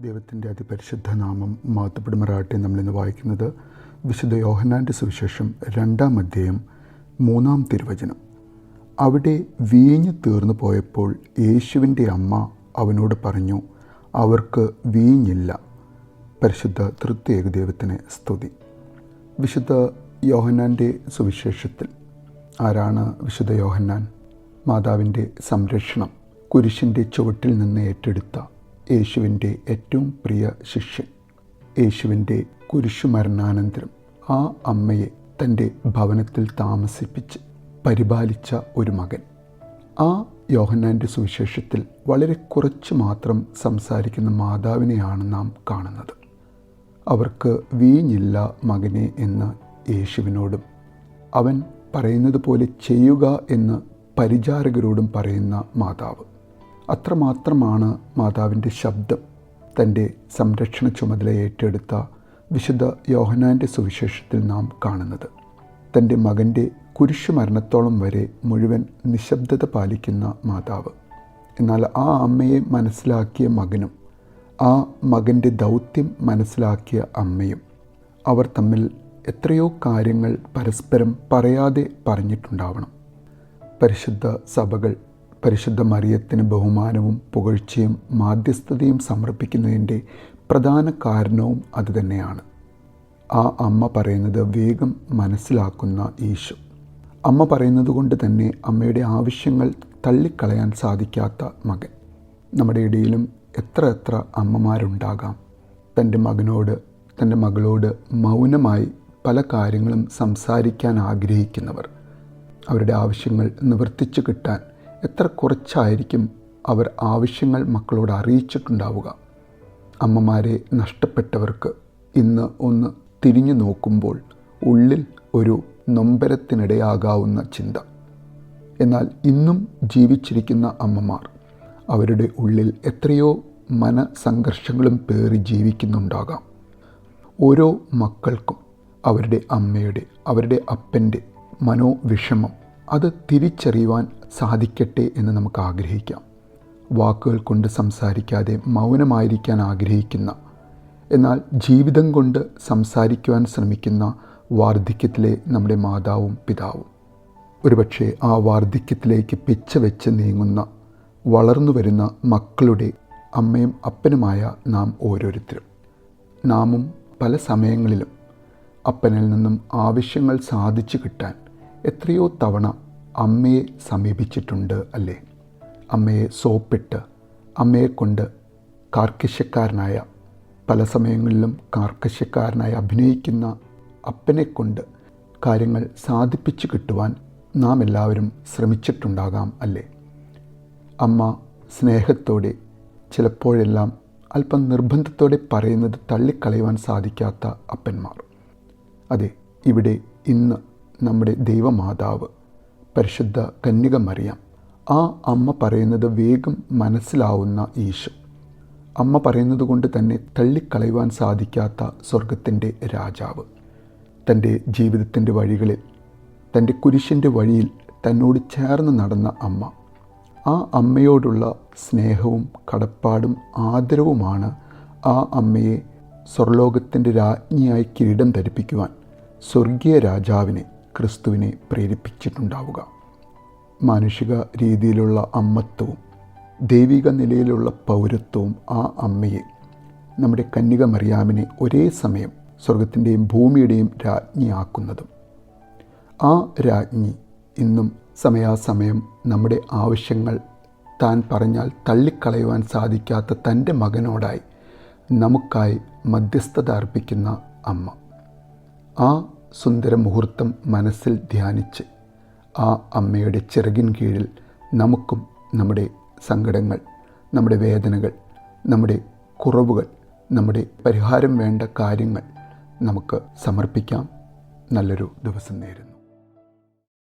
ദൈവത്തിന്റെ അതിപരിശുദ്ധ നാമം മാത്തപ്പെടുമറാട്ടെ നമ്മളിന്ന് വായിക്കുന്നത് വിശുദ്ധ യോഹനാന്റെ സുവിശേഷം രണ്ടാം അധ്യായം മൂന്നാം തിരുവചനം. അവിടെ വീഞ്ഞ് തീർന്നു പോയപ്പോൾ യേശുവിന്റെ അമ്മ അവനോട് പറഞ്ഞു അവർക്ക് വീഞ്ഞില്ല. പരിശുദ്ധ തൃത്യേക ദൈവത്തിന് സ്തുതി. വിശുദ്ധ യോഹന്നാന്റെ സുവിശേഷത്തിൽ ആരാണ് വിശുദ്ധ യോഹന്നാൻ? മാതാവിന്റെ സംരക്ഷണം കുരിശിന്റെ ചുവട്ടിൽ നിന്ന് ഏറ്റെടുത്ത യേശുവിന്റെ ഏറ്റവും പ്രിയ ശിഷ്യൻ യേശുവിന്റെ കുരിശുമരണാനന്തരം ആ അമ്മയെ തന്റെ ഭവനത്തിൽ താമസിപ്പിച്ച് പരിപാലിച്ച ഒരു മകൻ. ആ യോഹന്നാന്റെ സുവിശേഷത്തിൽ വളരെ കുറച്ച് മാത്രം സംസാരിക്കുന്ന മാതാവിനെയാണ് നാം കാണുന്നത്. അവർക്ക് വീഞ്ഞില്ല മകനെ എന്ന് യേശുവിനോടും അവൻ പറയുന്നത് പോലെ ചെയ്യുക എന്ന് പരിചാരകരോടും പറയുന്ന മാതാവ്. അത്രമാത്രമാണ് മാതാവിന്റെ ശബ്ദം. തന്റെ സംരക്ഷണ ചുമതല ഏറ്റെടുത്ത വിശുദ്ധ യോഹനാന്റെ സുവിശേഷത്തിൽ നാം കാണുന്നത്. തന്റെ മകന്റെ കുരിശു മരണത്തോളം വരെ മുഴുവൻ നിശബ്ദത പാലിക്കുന്ന മാതാവ്. എന്നാൽ ആ അമ്മയെ മനസ്സിലാക്കിയ മകനും ആ മകന്റെ ദൗത്യം മനസ്സിലാക്കിയ അമ്മയും അവർ തമ്മിൽ എത്രയോ കാര്യങ്ങൾ പരസ്പരം പറയാതെ പറഞ്ഞിട്ടുണ്ടാവണം. പരിശുദ്ധ സഭകൾ പരിശുദ്ധ മറിയത്തിന് ബഹുമാനവും പുകഴ്ചയും മാധ്യസ്ഥതയും സമർപ്പിക്കുന്നതിന്റെ പ്രധാന കാരണവും അതുതന്നെയാണ്. ആ അമ്മ പറയുന്നത് വേഗം മനസ്സിലാക്കുന്ന ഈശോ അമ്മ പറയുന്നത് കൊണ്ട് തന്നെ അമ്മയുടെ ആവശ്യങ്ങൾ തള്ളിക്കളയാൻ സാധിക്കാത്ത മകൻ. നമ്മുടെ ഇടയിലും എത്ര എത്ര അമ്മമാരുണ്ടാകാം. തന്റെ മകനോട് തന്റെ മകളോട് മൗനമായി പല കാര്യങ്ങളും സംസാരിക്കാൻ ആഗ്രഹിക്കുന്നവർ. അവരുടെ ആവശ്യങ്ങൾ നിവർത്തിച്ചു കിട്ടാൻ എത്ര കുറച്ചായിരിക്കും അവർ ആവശ്യങ്ങൾ മക്കളോട് അറിയിച്ചിട്ടുണ്ടാവുക? അമ്മമാരെ നഷ്ടപ്പെട്ടവർക്ക് ഇന്ന് ഒന്ന് തിരിഞ്ഞു നോക്കുമ്പോൾ ഉള്ളിൽ ഒരു നൊമ്പരത്തിനിടയാകാവുന്ന ചിന്ത. എന്നാൽ ഇന്നും ജീവിച്ചിരിക്കുന്ന അമ്മമാർ അവരുടെ ഉള്ളിൽ എത്രയോ മനസംഘർഷങ്ങളും പേറി ജീവിക്കുന്നുണ്ടാകാം. ഓരോ മക്കൾക്കും അവരുടെ അമ്മയുടെ അവരുടെ അപ്പന്റെ മനോവിഷമം അത് തിരിച്ചറിയുവാൻ സാധിക്കട്ടെ എന്ന് നമുക്ക് ആഗ്രഹിക്കാം. വാക്കുകൾ കൊണ്ട് സംസാരിക്കാതെ മൗനമായിരിക്കാൻ ആഗ്രഹിക്കുന്ന എന്നാൽ ജീവിതം കൊണ്ട് സംസാരിക്കുവാൻ ശ്രമിക്കുന്ന വാർദ്ധക്യത്തിലെ നമ്മുടെ മാതാവും പിതാവും. ഒരുപക്ഷെ ആ വാർദ്ധക്യത്തിലേക്ക് പിച്ച വെച്ച് നീങ്ങുന്ന വളർന്നു വരുന്ന മക്കളുടെ അമ്മയും അപ്പനുമായ നാം ഓരോരുത്തരും. നാമും പല സമയങ്ങളിലും അപ്പനിൽ നിന്നും ആവശ്യങ്ങൾ സാധിച്ചു കിട്ടാൻ എത്രയോ തവണ അമ്മയെ സമീപിച്ചിട്ടുണ്ട് അല്ലേ? അമ്മയെ സോപ്പിട്ട് അമ്മയെ കൊണ്ട് കാർക്കശ്യക്കാരനായ പല സമയങ്ങളിലും കാർക്കശ്യക്കാരനായി അഭിനയിക്കുന്ന അപ്പനെ കൊണ്ട് കാര്യങ്ങൾ സാധിപ്പിച്ചു കിട്ടുവാൻ നാം എല്ലാവരും ശ്രമിച്ചിട്ടുണ്ടാകാം അല്ലേ? അമ്മ സ്നേഹത്തോടെ ചിലപ്പോഴെല്ലാം അല്പം നിർബന്ധത്തോടെ പറയുന്നത് തള്ളിക്കളയുവാൻ സാധിക്കാത്ത അപ്പന്മാർ. അതെ ഇവിടെ ഇന്ന് നമ്മുടെ ദൈവമാതാവ് പരിശുദ്ധ കന്യക മറിയാം. ആ അമ്മ പറയുന്നത് വേഗം മനസ്സിലാവുന്ന ഈശോ. അമ്മ പറയുന്നത് കൊണ്ട് തന്നെ തള്ളിക്കളയുവാൻ സാധിക്കാത്ത സ്വർഗത്തിന്റെ രാജാവ്. തന്റെ ജീവിതത്തിന്റെ വഴികളിൽ തന്റെ കുരിശിന്റെ വഴിയിൽ തന്നോട് ചേർന്ന് നടന്ന അമ്മ. ആ അമ്മയോടുള്ള സ്നേഹവും കടപ്പാടും ആദരവുമാണ് ആ അമ്മയെ സ്വർലോകത്തിന്റെ രാജ്ഞിയായി കിരീടം ധരിപ്പിക്കുവാൻ സ്വർഗീയ രാജാവിനെ ക്രിസ്തുവിനെ പ്രേരിപ്പിച്ചിട്ടുണ്ടാവുക. മാനുഷിക രീതിയിലുള്ള അമ്മത്വവും ദൈവിക നിലയിലുള്ള പൗരത്വവും ആ അമ്മയെ നമ്മുടെ കന്യക മറിയാമിനെ ഒരേ സമയം സ്വർഗത്തിന്റെയും ഭൂമിയുടെയും രാജ്ഞിയാക്കുന്നതും. ആ രാജ്ഞി ഇന്നും സമയാസമയം നമ്മുടെ ആവശ്യങ്ങൾ താൻ പറഞ്ഞാൽ തള്ളിക്കളയുവാൻ സാധിക്കാത്ത തന്റെ മകനോടായി നമുക്കായി മധ്യസ്ഥത അർപ്പിക്കുന്ന അമ്മ. ആ സുന്ദര മുഹൂർത്തം മനസ്സിൽ ധ്യാനിച്ച് ആ അമ്മയുടെ ചിറകിൻ കീഴിൽ നമുക്കും നമ്മുടെ സങ്കടങ്ങൾ നമ്മുടെ വേദനകൾ നമ്മുടെ കുറവുകൾ നമ്മുടെ പരിഹാരം വേണ്ട കാര്യങ്ങൾ നമുക്ക് സമർപ്പിക്കാം. നല്ലൊരു ദിവസം നേരുന്നു.